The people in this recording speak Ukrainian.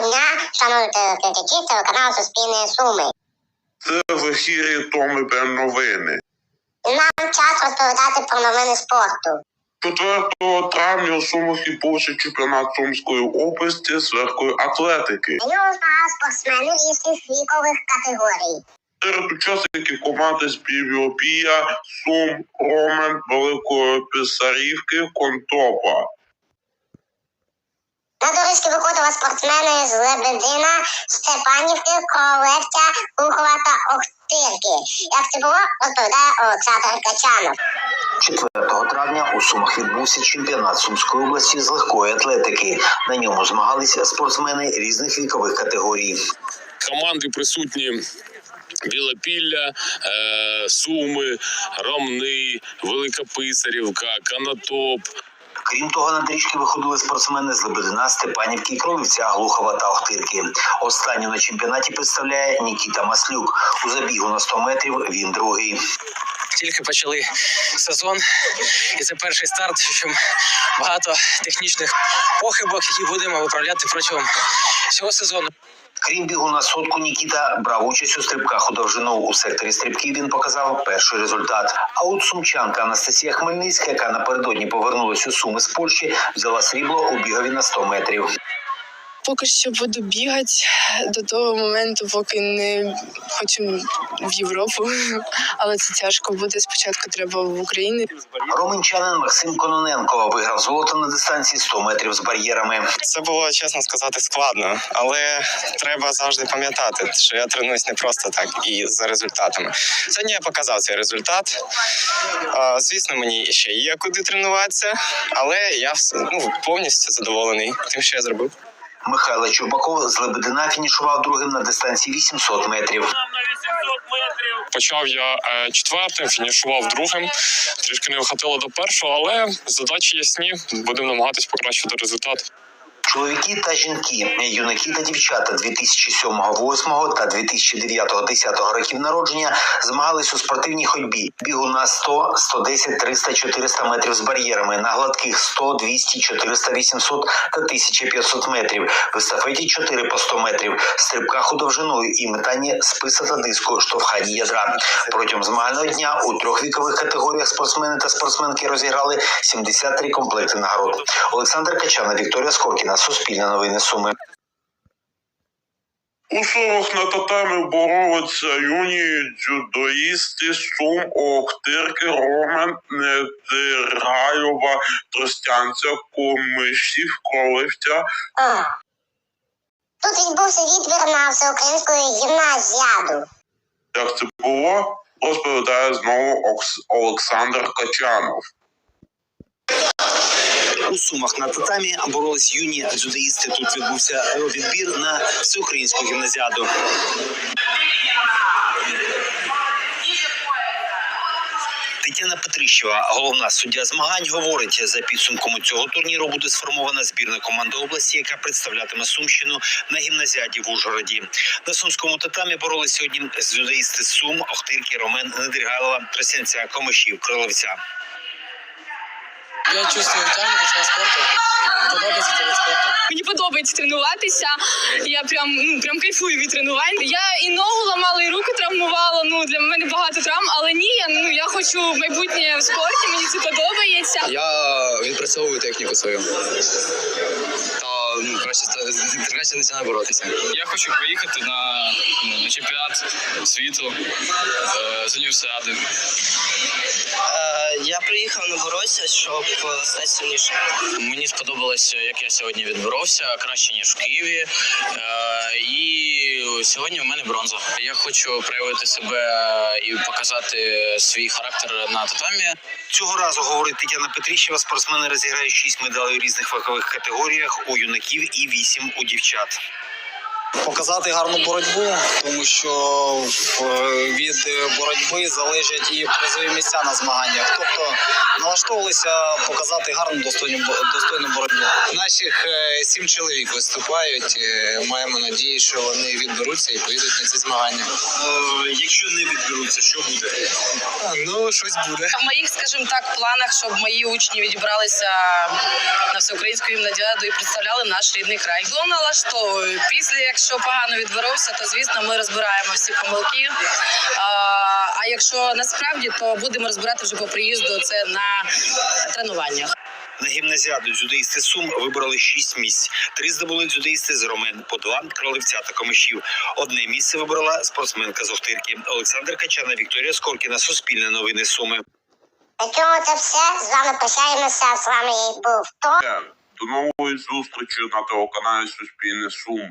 Доброго дня, шановні телеглядачі, телеканал Суспільне Суми. Це в ефірі Томи Бен новини. І нам час розповідати про новини спорту. 4 травня у Сумах відбувся чемпіонат Сумської області з легкої атлетики. На ньому змагали спортсмени різних вікових категорій. Серед учасників команди з Бівіопія, Сум, Ромен, Великої Писарівки, Контопа. На доріжки спортсмени з Лебедина, Степанівки, Королевця, Лухова та Охтирки. Як це було, розповідає Олександр Качанов. 4 травня у Сумах відбувся чемпіонат Сумської області з легкої атлетики. На ньому змагалися спортсмени різних вікових категорій. команди присутні. Білопілля, е, Суми, Ромни, Велика Писарівка, Канатоп. Крім того, на доріжки виходили спортсмени з Лебедина, Степанівки, Кровівця, Глухова та Охтирки. Останню на чемпіонаті представляє Нікіта Маслюк. У забігу на 100 метрів він другий. тільки почали сезон, і це перший старт. Що багато технічних похибок, які будемо виправляти протягом всього сезону. Крім бігу на сотку, Нікіта брав участь у стрибках у довжину. У секторі стрибків він показав перший результат. А от сумчанка Анастасія Хмельницька, яка напередодні повернулася у Суми з Польщі, взяла срібло у бігові на 100 метрів. Поки що буду бігати до того моменту, поки не хочу в Європу. Але це тяжко буде. Спочатку треба в Україну. Романчанин Максим Кононенко виграв золото на дистанції 100 метрів з бар'єрами. Це було чесно сказати складно, але треба завжди пам'ятати, що я тренуюсь не просто так і за результатами. Сьогодні я показав цей результат. Звісно, мені ще є куди тренуватися, але я ну, повністю задоволений тим, що я зробив. Михайло Чубаков з Лебедина фінішував другим на дистанції 800 метрів. Почав я е, четвертим, фінішував другим. Трішки не вихватило до першого, але задачі ясні. Будемо намагатись покращити результат. Чоловіки та жінки, юнаки та дівчата 2007, 2008 та 2009, 10 років народження змагались у спортивній ходьбі. Бігу на 100, 110, 300, 400 метрів з бар'єрами, на гладких 100, 200, 400, 800 та 1500 метрів. В естафеті 4 по 100 метрів, стрибках у довжину і метанні списа та диску, штовханні ядра. Протягом змагального дня у трьох вікових категоріях спортсмени та спортсменки розіграли 73 комплекти нагород. Олександр Качана, Вікторія Скоркіна, Суспільне новини Суми. У Сумах на татамі боролися юні дзюдоїсти Сум, Охтирки, Ромен, Недирайова, Тростянця, Комишів, Коливця, Тут відбувся відбір на всеукраїнську гімназіаду. Як це було, розповідає знову Окс- Олександр Качанов. У Сумах на татамі боролись юні дзюдоїсти. Тут відбувся відбір на всеукраїнську гімназіаду. Тетяна Петрищева, головна суддя змагань, говорить, за підсумками цього турніру буде сформована збірна команда області, яка представлятиме Сумщину на гімназіаді в Ужгороді. На сумському татамі боролись сьогодні дзюдоїсти з Сум, Охтирки, Ромен, Недрігайлова, Тросянця, Комишів, Криловця. Я чувствую тягу до цього спорту. Подобається цей вид спорту. Мені подобається тренуватися. Я прям ну прям кайфую від тренувань. Я і ногу ламала, і руку травмувала. Ну для мене багато травм, але ні, я ну я хочу майбутнє в спорті. Мені це подобається. Я відпрацьовую техніку свою. Ну, краще, краще починаю боротися. Я хочу поїхати на, на чемпіонат світу е, з універсіади. Е, Я приїхав на боротися, щоб е, стати сильнішим. Мені сподобалось, як я сьогодні відборовся, краще ніж в Києві. Е, і сьогодні в мене бронза. Я хочу проявити себе і показати свій характер на татамі. Цього разу говорить Тетяна Петріщева. Спортсмени розіграють шість медалей у різних вагових категоріях у юнаків і вісім у дівчат. Показати гарну боротьбу, тому що е, від боротьби залежать і призові місця на змаганнях. Тобто налаштовувалися показати гарну достойну достойну боротьбу. Наших е, сім чоловік виступають. Е, Маємо надію, що вони відберуться і поїдуть на ці змагання. Якщо не відберуться, що буде? Ну, щось буде. В моїх, скажімо так, планах, щоб мої учні відібралися на всеукраїнську гімнадіаду і представляли наш рідний край. До налаштовую. Після, якщо погано відберовся, то звісно ми розбираємо всі помилки. А, якщо насправді, то будемо розбирати вже по приїзду це на тренуваннях. На гімназіаду дзюдоїсти Сум вибрали шість місць. Три здобули дзюдоїсти з Ромен, по два кролевця та комишів. Одне місце вибрала спортсменка з Охтирки. Олександр Качана, Вікторія Скоркіна, Суспільне новини Суми. На цьому це все. З вами прощаємося. З вами був то. До нової зустрічі на телеканалі Суспільне Суми.